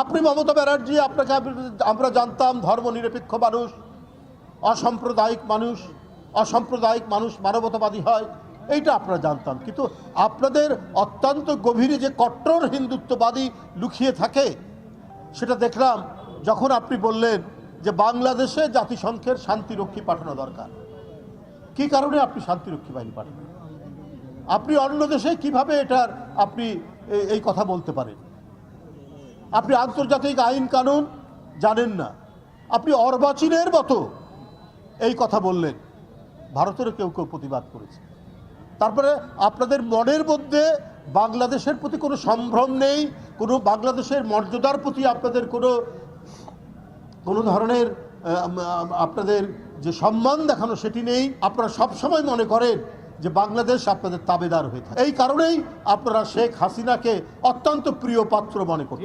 আপনি মমতা ব্যানার্জি, আপনাকে আমরা জানতাম ধর্মনিরপেক্ষ মানুষ, অসাম্প্রদায়িক মানুষ অসাম্প্রদায়িক মানুষ মানবতাবাদী হয়, এইটা আপনারা জানতাম। কিন্তু আপনাদের অত্যন্ত গভীরে যে কট্টর হিন্দুত্ববাদী লুকিয়ে থাকে, সেটা দেখলাম যখন আপনি বললেন যে বাংলাদেশে জাতিসংঘের শান্তিরক্ষী পাঠানো দরকার। কি কারণে আপনি শান্তিরক্ষী বাহিনী পাঠাবেন? আপনি অন্য দেশে কীভাবে এটার, আপনি এই কথা বলতে পারেন? আপনি আন্তর্জাতিক আইন কানুন জানেন না। আপনি অর্বাচীনের মতো এই কথা বললেন। ভারতেরও কেউ কেউ প্রতিবাদ করেছে। তারপরে আপনাদের মনের মধ্যে বাংলাদেশের প্রতি কোনো সম্ভ্রম নেই, কোনো বাংলাদেশের মর্যাদার প্রতি আপনাদের কোনো কোনো ধরনের আপনাদের যে সম্মান দেখানো সেটি নেই। আপনারা সবসময় মনে করেন যে বাংলাদেশ আপনাদের তাবেদার হয়ে থাকে। এই কারণেই আপনারা শেখ হাসিনাকে অত্যন্ত প্রিয় পাত্র মনে করেন